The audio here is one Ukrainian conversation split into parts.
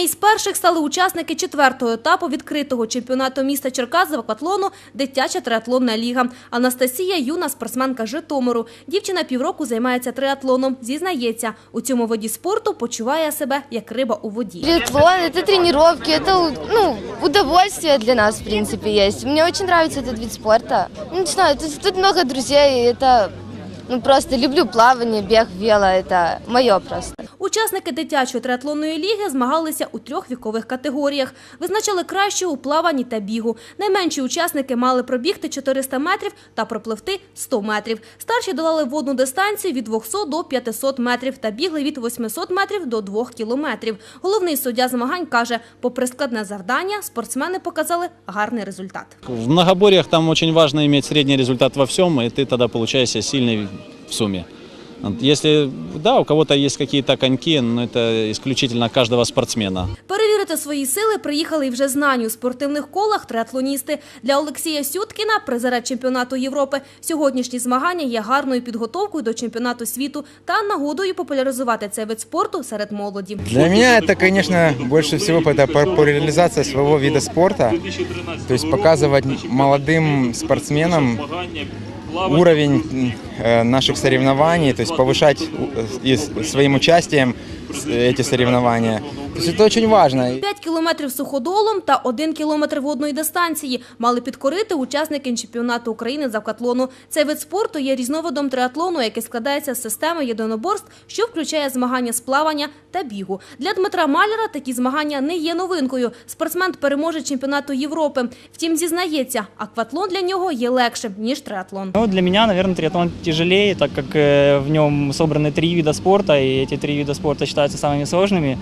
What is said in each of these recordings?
Одними із перших стали учасники четвертого етапу відкритого чемпіонату міста Черкас з акватлону «Дитяча триатлонна ліга». Анастасія – юна спортсменка з Житомиру. Дівчина півроку займається триатлоном. Зізнається, у цьому виді спорту почуває себе як риба у воді. Триатлон – это тренировки, это ну, удовольствие для нас, в принципе, есть. Мне очень нравится этот вид спорта. Ну, Не знаю, тут, тут много друзей, и это ну, просто люблю плавание, бег, вело, это мое просто. Учасники дитячої триатлонної ліги змагалися у трьох вікових категоріях. Визначали кращого у плаванні та бігу. Найменші учасники мали пробігти 400 метрів та пропливти 100 метрів. Старші долали водну дистанцію від 200 до 500 метрів та бігли від 800 метрів до 2 кілометрів. Головний суддя змагань каже, попри складне завдання, спортсмени показали гарний результат. В многоборьях там очень важно иметь средний результат во всем, и ты тогда получаешься сильный в сумме. Вот Если, да, у кого-то есть какие-то коньки, но это исключительно каждого спортсмена. Перевірити свої сили приїхали і вже знані у спортивних колах триатлоністи. Для Олексія Сюткіна, призера чемпіонату Європи, сьогоднішні змагання є гарною підготовкою до чемпіонату світу та нагодою популяризувати цей вид спорту серед молоді. Для меня это, конечно, больше всего это популяризация своего вида спорта, то есть показывать молодым спортсменам уровень э, наших соревнований, то есть повышать у- и с- своим участием с- эти соревнования. То есть это очень важно. 5 кілометрів суходолом та 1 кілометр водної дистанції мали підкорити учасники чемпіонату України з акватлону. Цей вид спорту є різновидом триатлону, який складається з системи єдиноборств, що включає змагання з плавання та бігу. Для Дмитра Маляра такі змагання не є новинкою. Спортсмен переможе чемпіонату Європи. Втім, зізнається, акватлон для нього є легшим, ніж триатлон. Ну, для меня, наверное, триатлон тяжелее, так как э, в нем собраны три вида спорта, и эти три вида спорта считаются самыми сложными.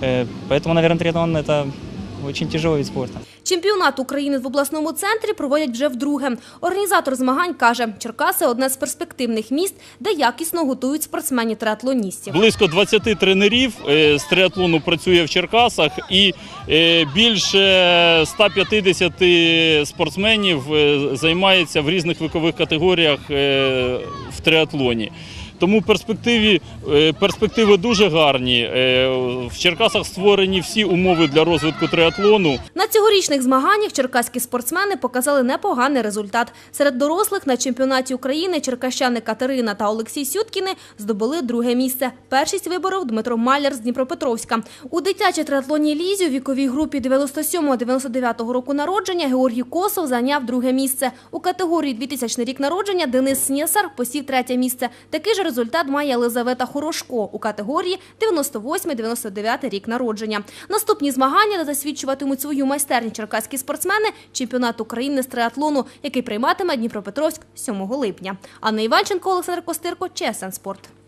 Э, Поэтому, наверное, триатлон – это очень тяжелый вид спорта. Чемпіонат України в обласному центрі проводять вже вдруге. Організатор змагань каже, Черкаси – одне з перспективних міст, де якісно готують спортсменів-триатлоністів. Близько 20 тренерів е, з триатлону працює в Черкасах і е, більше 150 спортсменів е, займається в різних вікових категоріях в триатлоні. Тому в перспективі е, перспективи дуже гарні. Е, В Черкасах створені всі умови для розвитку триатлону. На цьогорічних змаганнях черкаські спортсмени показали непоганий результат. Серед дорослих на чемпіонаті України черкащани Катерина та Олексій Сюткіни здобули друге місце. Першість виборов Дмитро Маляр з Дніпропетровська. У дитячій триатлонній лізі у віковій групі 97-99 року народження Георгій Косов зайняв друге місце. У категорії 2000 рік народження Денис Снєсар посів третє місце. Такий же результат має Єлизавета Хорошко у категорії 98-99 рік народження. Наступні змагання, засвідчуватимуть свою майстерність черкаські спортсмени – чемпіонат України з триатлону, який прийматиме Дніпропетровськ 7 липня. Анна Іванченко, Олександр Костирко, ЧСН Спорт.